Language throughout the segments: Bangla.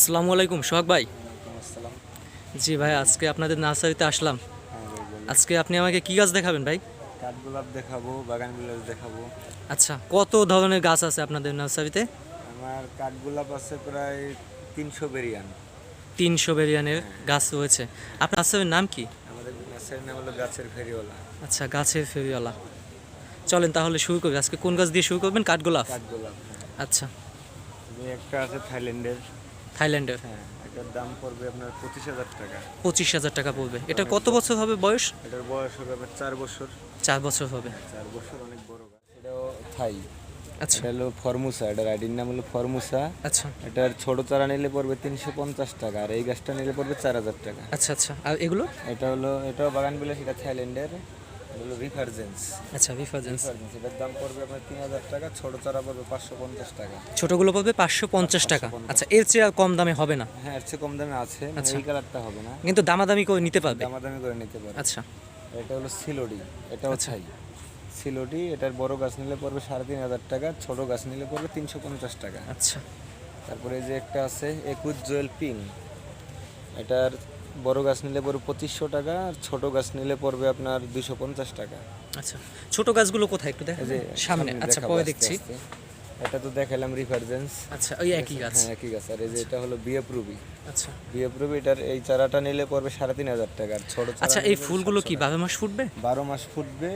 আসসালামু আলাইকুম সোহাগ ভাই। জি ভাই আজকে আপনাদের নার্সারিতে আসলাম। হ্যাঁ। আজকে আপনি আমাকে কি গাছ দেখাবেন ভাই? কাঠগোলাপ দেখাবো বাগান বিলাস দেখাবো। আচ্ছা কত ধরনের গাছ আছে আপনাদের নার্সারিতে? আমার কাঠগোলাপ আছে প্রায় তিনশো বেরিয়ান তিনশো বেরিয়ানের গাছ রয়েছে। আপনার নার্সারির নাম কি? আমাদের নার্সারির নাম হলো গাছের ফেরিওয়ালা। আচ্ছা গাছের ফেরিওয়ালা। চলেন তাহলে শুরু করি। আজকে কোন গাছ দিয়ে শুরু করবেন? কাঠগোলাপ কাঠগোলাপ হ্যাঁ। আচ্ছা। একটা আছে থাইল্যান্ডের। থাইল্যান্ডের। হ্যাঁ এটার দাম পড়বে আপনার পঁচিশ হাজার টাকা। পঁচিশ হাজার টাকা পড়বে। এটা কত বছর হবে বয়স? এটার বয়স হবে আপনার চার বছর। চার বছর হবে। চার বছর অনেক বড় গাছ। এটাও থাই। আচ্ছা। এটা হলো ফরমুসা। এটার আইডির নাম হলো ফরমুসা। আচ্ছা। এটার ছোট চারা নিলে পড়বে তিনশো পঞ্চাশ টাকা। আর এই গাছটা নিলে পড়বে চার হাজার টাকা। আচ্ছা আচ্ছা। আর এগুলো? এটা হলো এটাও বাগান বিলাস এটা থাইল্যান্ডের। এটা হলো রিফারজেন্স আচ্ছা রিফারেন্স রিফারজেন্স এটার দাম পড়বে আপনার তিন হাজার টাকা ছোট চারা পড়বে পাঁচশো পঞ্চাশ টাকা। ছোটগুলো পড়বে পাঁচশো পঞ্চাশ টাকা। আচ্ছা এর চেয়ে আর কম দামে হবে না? হ্যাঁ এর চেয়ে কম দামে আছে মানে আচ্ছা। এই কালারটা হবে না। কিন্তু দামাদামি করে নিতে পারবে? দামাদামি করে নিতে পারে আচ্ছা। এটা হলো সিলোডি এটাও ছাই। সিলোডি এটার বড় গাছ নিলে পড়বে সাড়ে তিন হাজার টাকা ছোট গাছ নিলে পড়বে তিনশো পঞ্চাশ টাকা। আচ্ছা। তারপরে যে একটা আছে একুশ জুয়েল পিং এটার বড় গাছ নিলে পড়বে পঁচিশশো টাকা আর ছোট গাছ নিলে পড়বে আপনার দুশো পঞ্চাশ টাকা। আচ্ছা ছোট গাছগুলো কোথায় একটু দেখা? সামনে আচ্ছা পরে দেখছি। এটা তো দেখালাম রিফারজেন্স আচ্ছা ওই একই গাছ। হ্যাঁ একই গাছ। আর এই যে এটা হলো বিএফ রুবি আচ্ছা। বিএফ রুবি এটার এই চারাটা নিলে পড়বে সাড়ে তিন হাজার টাকা। আর ছোট চারা আচ্ছা এই ফুলগুলো কি বারো মাস ফুটবে? বারো মাস ফুটবে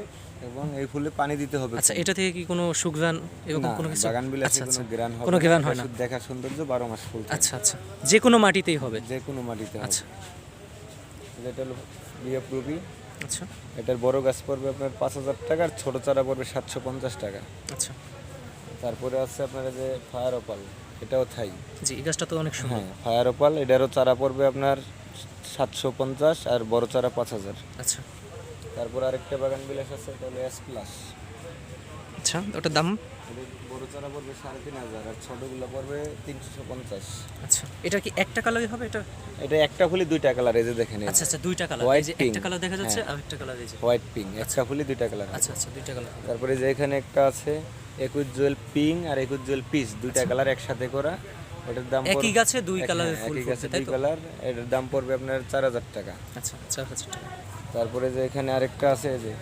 এবং এই ফুলে পানি দিতে হবে আচ্ছা এটা থেকে কি কোনো সুগ্রান এরকম কোনো কিছু? বাগান বিলাসে আচ্ছা, কোনো আচ্ছা। গ্রান হবে কোনো গ্রান হয় না। দেখার সৌন্দর্য বারো মাস ফুল আচ্ছা আচ্ছা। যে কোনো মাটিতেই হবে? যে কোনো মাটিতে আচ্ছা। এটা হলো বিএফ রুবি আচ্ছা। এটার বড় গাছ পড়বে আপনার পাঁচ হাজার টাকা আর ছোট চারা পড়বে সাতশো পঞ্চাশ টাকা। আচ্ছা। তারপরে আছে আপনার যে ফায়ার ওপাল এটাও থাই। জি এই গাছটা তো অনেক সময় হ্যাঁ ফায়ার ওপাল এটারও চারা পড়বে আপনার সাতশো পঞ্চাশ আর বড় চারা পাঁচ হাজার। আচ্ছা। তারপর আরেকটা বাগান বিলাস আছে এটা হলো এস প্লাস আচ্ছা ওটার দাম? বড় চারা পড়বে সাড়ে তিন হাজার আর ছোটগুলো পড়বে তিনশো পঞ্চাশ। আচ্ছা এটা কি একটা কালারই হবে? এটা এটা একটা ফুলি দুইটা কালার এই যে দেখেন আচ্ছা আচ্ছা দুইটা কালার। একটা দেখা যাচ্ছে হ্যাঁ। আর একটা কালার এই যে। হোয়াইট পিঙ্ক একটা ফুলি দুইটা কালার আচ্ছা আচ্ছা দুইটা কালার তারপরে যে এখানে একটা আছে একুশ জুয়েল পিঙ্ক আর একুশ জুয়েল পিস দুইটা কালার একসাথে করা। এটার দাম একই পড়বে- গাছে দুই কালারের হ্যাঁ, ফুল একই গাছে দুই কালার এটার দাম পড়বে আপনার চার হাজার টাকা। আচ্ছা চার হাজার টাকা। তারপরে যে এখানে আরেকটা আছে এই যে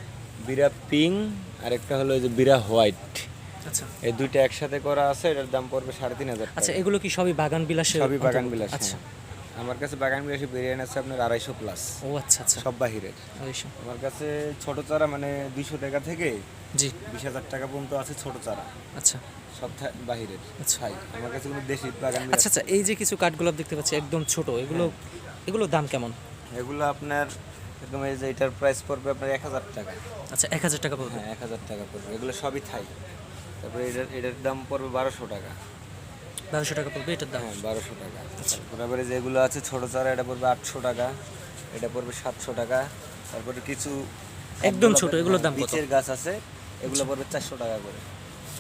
বিরা পিঙ্ক আর একটা হলো এই যে বিরা হোয়াইট। আচ্ছা। এই দুইটা একসাথে করা আছে এটার দাম পড়বে সাড়ে তিন হাজার আচ্ছা এগুলো কি সবই বাগান বিলাসের সবই বাগান? বিলাস আচ্ছা। হ্যাঁ। আমার কাছে বাগান বিলাসী বিরিয়ানি আছে আপনার আড়াইশো প্লাস ও আচ্ছা আচ্ছা। সব বাহিরের। আমার কাছে ছোট চারা মানে দুইশো টাকা থেকে জি। বিশ হাজার টাকা পর্যন্ত আছে ছোট চারা। আচ্ছা। সব বাহিরের। আচ্ছা। আমার কাছে কোনো দেশি বাগান বিলাস আচ্ছা আচ্ছা এই যে কিছু কাঠগোলাপ দেখতে পাচ্ছি একদম ছোট এগুলো এগুলোর দাম কেমন? এগুলো আপনার একদম এই যে এটার প্রাইস পড়বে আপনার এক হাজার টাকা। আচ্ছা এক হাজার টাকা পড়বে? হ্যাঁ এক হাজার টাকা পড়বে। এগুলো সবই থাই। তারপরে এটার এটার দাম পড়বে বারোশো টাকা। বারোশো টাকা পড়বে এটার দাম? হ্যাঁ বারোশো টাকা। তারপরে যেগুলো আছে ছোট চারা এটা পড়বে আটশো টাকা। এটা পড়বে সাতশো টাকা। তারপরে কিছু একদম ছোট, এগুলোর দাম কত? বিচের গাছ আছে এগুলো পড়বে চারশো টাকা করে।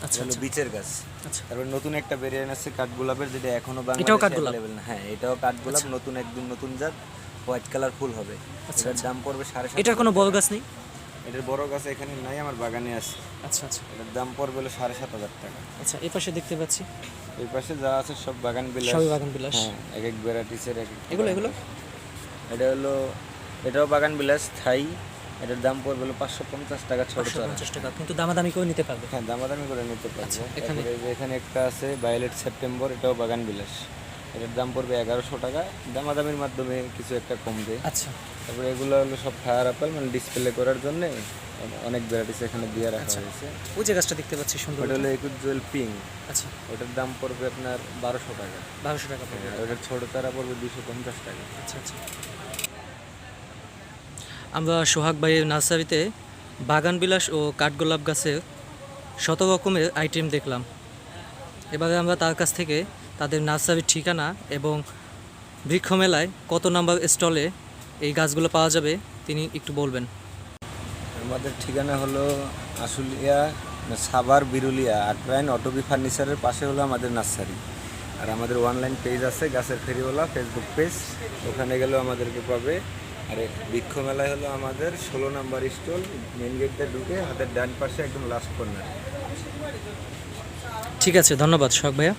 আচ্ছা এগুলো বিচের গাছ। আচ্ছা। তারপরে নতুন একটা ভেরিয়েন্ট আছে কাঠগোলাপের যেটা এখনও বাংলাদেশে না। হ্যাঁ এটাও কাঠগোলাপ নতুন একদম নতুন জাত। হোয়াইট কালার ফুল হবে। আচ্ছা, এটার দাম পড়বে সাড়ে সাত এটার কোনো বড় গাছ নেই? এটার বড় গাছ এখানে নাই আমার বাগানে আছে। আচ্ছা আচ্ছা। এটার দাম পড়বে হলো সাড়ে সাত হাজার টাকা। আচ্ছা এই পাশে দেখতে পাচ্ছি। এই পাশে যা আছে সব বাগান বিলাস। সবই বাগান বিলাস। হ্যাঁ এক এক ভ্যারাইটিসের এক এক এগুলো এগুলো? এটা হলো এটাও বাগান বিলাস থাই। এটার দাম পড়বে হলো পাঁচশো পঞ্চাশ টাকা ছোট চারা। পঞ্চাশ টাকা কিন্তু দামাদামি করে নিতে পারবে। হ্যাঁ দামাদামি করে নিতে পারব। আচ্ছা, এখানে- এখানে একটা আছে ভায়োলেট সেপ্টেম্বর এটাও বাগান বিলাস। এটার দাম পড়বে এগারোশো টাকা। দামাদামির মাধ্যমে কিছু একটা কমবে। আচ্ছা। তারপরে এগুলো হলো সব ফায়ার আপেল মানে ডিসপ্লে করার জন্য অনেক ভ্যারাইটিস এখানে দিয়ে রাখা আচ্ছা। হয়েছে। ওই যে গাছটা দেখতে পাচ্ছি সুন্দর ওটা হলো একুশ জুয়েল পিঙ্ক আচ্ছা। ওটার দাম পড়বে আপনার বারোশো টাকা। বারোশো টাকা পড়বে। আর ওটার ছোটো চারা পড়বে দুশো পঞ্চাশ টাকা। আচ্ছা আচ্ছা। আমরা সোহাগ ভাইয়ের নার্সারিতে বাগান বিলাস ও কাঠগোলাপ গাছের শত রকমের আইটেম দেখলাম। এবারে আমরা তার কাছ থেকে তাদের নার্সারির ঠিকানা এবং বৃক্ষ মেলায় কত নাম্বার স্টলে এই গাছগুলো পাওয়া যাবে তিনি একটু বলবেন। আমাদের ঠিকানা হলো আশুলিয়া না, সাভার বিরুলিয়া আটরাইন অটোবি ফার্নিচারের পাশে হলো আমাদের নার্সারি। আর আমাদের অনলাইন পেজ আছে গাছের ফেরিওয়ালা ফেসবুক পেজ। ওখানে গেলেও আমাদেরকে পাবে। আর বৃক্ষ মেলায় হলো আমাদের ষোলো নাম্বার স্টল মেন গেটটা ঢুকে হাতের ডান পাশে একদম লাস্ট কর্নার। ঠিক আছে ধন্যবাদ শখ ভাইয়া।